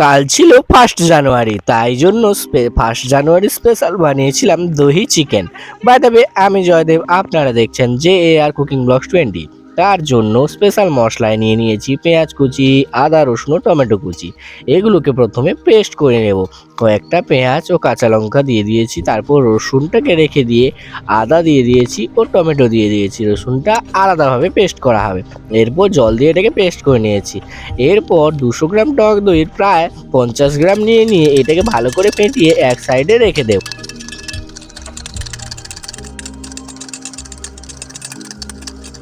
কাল ছিল first January তাই জন্য ফার্স্ট জানুয়ারি স্পেশাল বানিয়েছিলাম দহি চিকেন বাই দেবে আমি জয়দেব, আপনারা দেখছেন J A R cooking blogs twenty তার জন্য স্পেশাল মশলায় নিয়ে নিয়েছি পেঁয়াজ কুচি, আদা রসুন ও টমেটো কুচি। এগুলোকে প্রথমে পেস্ট করে নেব। কয়েকটা পেঁয়াজ ও কাঁচা লঙ্কা দিয়ে দিয়েছি, তারপর রসুনটাকে রেখে দিয়ে আদা দিয়ে দিয়েছি ও টমেটো দিয়ে দিয়েছি। রসুনটা আলাদাভাবে পেস্ট করা হবে। এরপর জল দিয়ে এটাকে পেস্ট করে নিয়েছি। এরপর দুশো গ্রাম টক দইয়ের প্রায় পঞ্চাশ গ্রাম নিয়ে নিয়ে এটাকে ভালো করে ফেটিয়ে এক সাইডে রেখে দেব।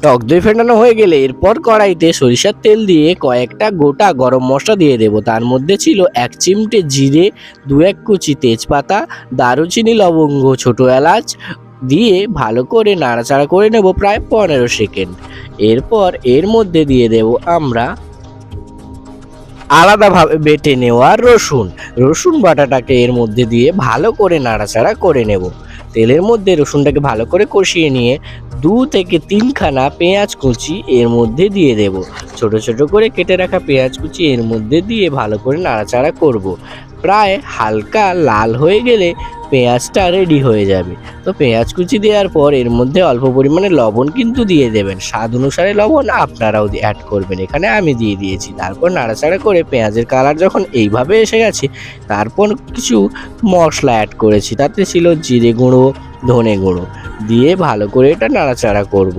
টক দই ফেটানো হয়ে গেলে এরপর কড়াইতে সরিষার তেল দিয়ে কয়েকটা গোটা গরম মশলা দিয়ে দেব। তার মধ্যে ছিল এক চিমটে জিরে, দু এক কুচি তেজপাতা, দারুচিনি, লবঙ্গ, ছোটো এলাচ দিয়ে ভালো করে নাড়াচাড়া করে নেব প্রায় পনেরো সেকেন্ড। এরপর এর মধ্যে দিয়ে দেব আমরা আলাদাভাবে বেটে নেওয়া রসুন। রসুন বাটাটাকে এর মধ্যে দিয়ে ভালো করে নাড়াচাড়া করে নেব। তেলের মধ্যে রসুনটাকে ভালো করে কষিয়ে নিয়ে দু থেকে তিনখানা পেঁয়াজ কুচি এর মধ্যে দিয়ে দেব ছোট ছোট করে কেটে রাখা পেঁয়াজ কুচি এর মধ্যে দিয়ে ভালো করে নাড়াচাড়া করব। প্রায় হালকা লাল হয়ে গেলে পেঁয়াজটা রেডি হয়ে যাবে। তো পেঁয়াজ কুচি দেওয়ার পর এর মধ্যে অল্প পরিমাণে লবণ কিন্তু দিয়ে দেবেন। স্বাদ অনুসারে লবণ আপনারাও অ্যাড করবেন। এখানে আমি দিয়ে দিয়েছি। তারপর নাড়াচাড়া করে পেঁয়াজের কালার যখন এইভাবে এসে গেছে, তারপর কিছু মশলা অ্যাড করেছি। তাতে ছিল জিরে গুঁড়ো, ধনে গুঁড়ো। দিয়ে ভালো করে এটা নাড়াচাড়া করব।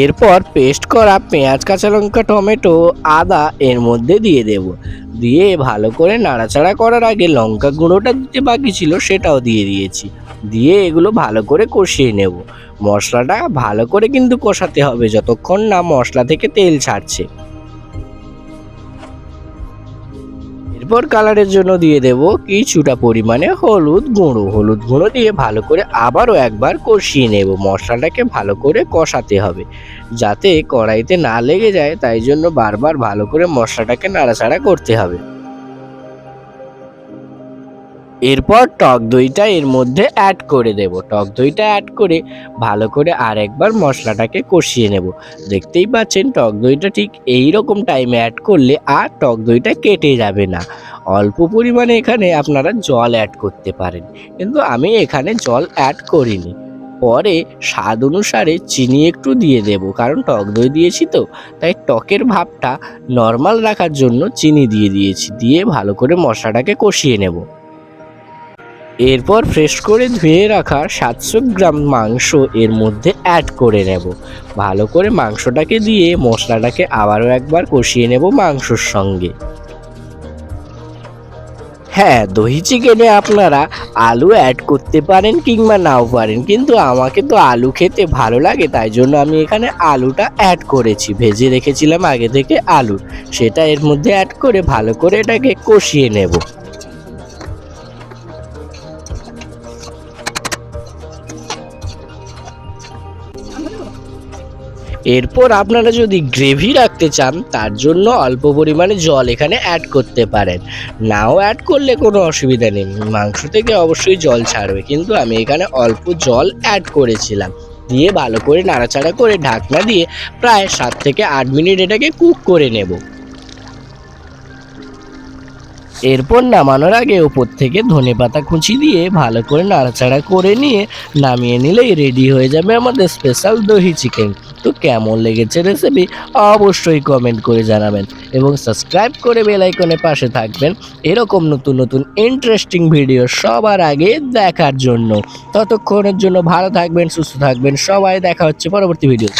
এরপর পেস্ট করা পেঁয়াজ, কাঁচা লঙ্কা, টমেটো, আদা এর মধ্যে দিয়ে দেব। দিয়ে ভালো করে নাড়াচাড়া করার আগে লঙ্কা গুঁড়োটা দিতে বাকি ছিল সেটাও দিয়ে দিয়েছি। দিয়ে এগুলো ভালো করে কষিয়ে নেব। মশলাটা ভালো করে কিন্তু কষাতে হবে, যতক্ষণ না মশলা থেকে তেল ছাড়ছে। এরপর কালারের জন্য দিয়ে দেব কিছুটা পরিমাণে হলুদ গুঁড়ো। হলুদ গুঁড়ো দিয়ে ভালো করে আবারও একবার কষিয়ে নেব। মশলাটাকে ভালো করে কষাতে হবে। যাতে কড়াইতে না লেগে যায়, তাই জন্য বারবার ভালো করে মশলাটাকে নাড়াচাড়া করতে হবে। এরপর টক দইটা এর মধ্যে অ্যাড করে দেব। টক দইটা অ্যাড করে ভালো করে আর একবার মশলাটাকে কষিয়ে নেব। দেখতেই পাচ্ছেন, টক দইটা ঠিক এই রকম টাইমে অ্যাড করলে আর টক দইটা কেটে যাবে না। অল্প পরিমাণে এখানে আপনারা জল অ্যাড করতে পারেন। কিন্তু আমি এখানে জল অ্যাড করিনি। পরে স্বাদ অনুসারে চিনি একটু দিয়ে দেব, কারণ টক দই দিয়েছি তো, তাই টকের ভাবটা নর্মাল রাখার জন্য চিনি দিয়ে দিয়েছি। দিয়ে ভালো করে মশলাটাকে কষিয়ে নেব। এরপর ফ্রেশ করে ধুয়ে রাখা সাতশো গ্রাম মাংস এর মধ্যে অ্যাড করে নেব। ভালো করে মাংসটাকে দিয়ে মশলাটাকে আবারও একবার কষিয়ে নেব মাংসর সঙ্গে। হ্যাঁ দহি চিকেনে আপনারা আলু অ্যাড করতে পারেন কিংবা নাও পারেন, কিন্তু আমাকে তো আলু খেতে ভালো লাগে, তাই জন্য আমি এখানে আলুটা অ্যাড করেছি, ভেজে রেখেছিলাম আগে থেকে আলু। সেটা এর মধ্যে অ্যাড করে ভালো করে এটাকে কষিয়ে নেব। এরপর আপনারা যদি গ্রেভি রাখতে চান, তার জন্য অল্প পরিমাণে জল এখানে অ্যাড করতে পারেন। নাও অ্যাড করলে কোনো অসুবিধা নেই। মাংস থেকে অবশ্যই জল ছাড়বে, কিন্তু আমি এখানে অল্প জল অ্যাড করেছিলাম। দিয়ে ভালো করে নাড়াচাড়া করে ঢাকনা দিয়ে প্রায় সাত থেকে আট মিনিট এটাকে কুক করে নেব। এরপর নামানোর আগে ওপর থেকে ধনে পাতা কুচি দিয়ে ভালো করে নাড়াচাড়া করে নিয়ে নামিয়ে নিলেই রেডি হয়ে যাবে আমাদের স্পেশাল দহি চিকেন তো কেমন লেগেছে রেসিপি অবশ্যই কমেন্ট করে জানাবেন এবং সাবস্ক্রাইব করে বেল আইকনের পাশে থাকবেন। এরকম নতুন নতুন ইন্টারেস্টিং ভিডিও সবার আগে দেখার জন্য। ততক্ষণের জন্য ভালো থাকবেন, সুস্থ থাকবেন। সবাই দেখা হচ্ছে পরবর্তী ভিডিও